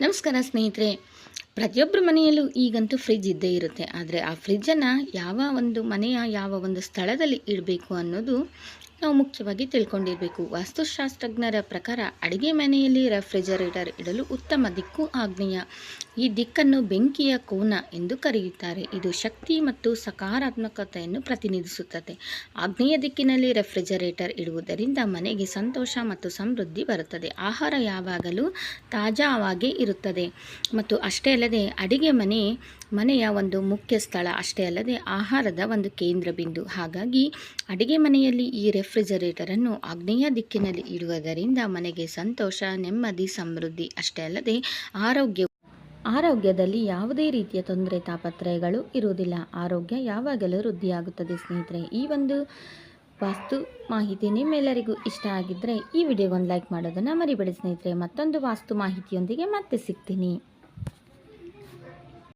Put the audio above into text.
ನಮಸ್ಕಾರ ಸ್ನೇಹಿತರೆ. ಪ್ರತಿಯೊಬ್ಬರ ಮನೆಯಲ್ಲೂ ಈಗಂತೂ ಫ್ರಿಜ್ ಇದ್ದೇ ಇರುತ್ತೆ. ಆದರೆ ಆ ಫ್ರಿಜ್ಜನ್ನು ಯಾವ ಒಂದು ಮನೆಯ ಯಾವ ಒಂದು ಸ್ಥಳದಲ್ಲಿ ಇಡಬೇಕು ಅನ್ನೋದು ನಾವು ಮುಖ್ಯವಾಗಿ ತಿಳ್ಕೊಂಡಿರಬೇಕು. ವಾಸ್ತುಶಾಸ್ತ್ರಜ್ಞರ ಪ್ರಕಾರ ಅಡುಗೆ ಮನೆಯಲ್ಲಿ ರೆಫ್ರಿಜರೇಟರ್ ಇಡಲು ಉತ್ತಮ ದಿಕ್ಕು ಆಗ್ನೇಯ ಈ ದಿಕ್ಕನ್ನು ಬೆಂಕಿಯ ಕೋನ ಎಂದು ಕರೆಯುತ್ತಾರೆ. ಇದು ಶಕ್ತಿ ಮತ್ತು ಸಕಾರಾತ್ಮಕತೆಯನ್ನು ಪ್ರತಿನಿಧಿಸುತ್ತದೆ. ಆಗ್ನೇಯ ದಿಕ್ಕಿನಲ್ಲಿ ರೆಫ್ರಿಜರೇಟರ್ ಇಡುವುದರಿಂದ ಮನೆಗೆ ಸಂತೋಷ ಮತ್ತು ಸಮೃದ್ಧಿ ಬರುತ್ತದೆ. ಆಹಾರ ಯಾವಾಗಲೂ ತಾಜಾವಾಗಿ ಇರುತ್ತದೆ. ಮತ್ತು ಅಷ್ಟೇ ಅಲ್ಲದೆ ಅಡಿಗೆ ಮನೆ, ಮನೆಯ ಒಂದು ಮುಖ್ಯ ಸ್ಥಳ, ಅಷ್ಟೇ ಅಲ್ಲದೆ ಆಹಾರದ ಒಂದು ಕೇಂದ್ರ ಬಿಂದು ಹಾಗಾಗಿ ಅಡಿಗೆ ಮನೆಯಲ್ಲಿ ಈ ರೆಫ್ರಿಜರೇಟರನ್ನು ಆಗ್ನೇಯ ದಿಕ್ಕಿನಲ್ಲಿ ಇಡುವುದರಿಂದ ಮನೆಗೆ ಸಂತೋಷ, ನೆಮ್ಮದಿ, ಸಮೃದ್ಧಿ ಅಷ್ಟೇ ಅಲ್ಲದೆ ಆರೋಗ್ಯ ಆರೋಗ್ಯದಲ್ಲಿ ಯಾವುದೇ ರೀತಿಯ ತೊಂದರೆ, ತಾಪತ್ರಯಗಳು ಇರುವುದಿಲ್ಲ. ಆರೋಗ್ಯ ಯಾವಾಗಲೂ ವೃದ್ಧಿಯಾಗುತ್ತದೆ ಸ್ನೇಹಿತರೆ. ಈ ಒಂದು ವಾಸ್ತು ಮಾಹಿತಿ ನಿಮ್ಮೆಲ್ಲರಿಗೂ ಇಷ್ಟ ಆಗಿದ್ದರೆ ಈ ವಿಡಿಯೋಗೊಂದು ಲೈಕ್ ಮಾಡೋದನ್ನು ಮರಿಬೇಡಿ ಸ್ನೇಹಿತರೆ. ಮತ್ತೊಂದು ವಾಸ್ತು ಮಾಹಿತಿಯೊಂದಿಗೆ ಮತ್ತೆ ಸಿಗ್ತೀನಿ.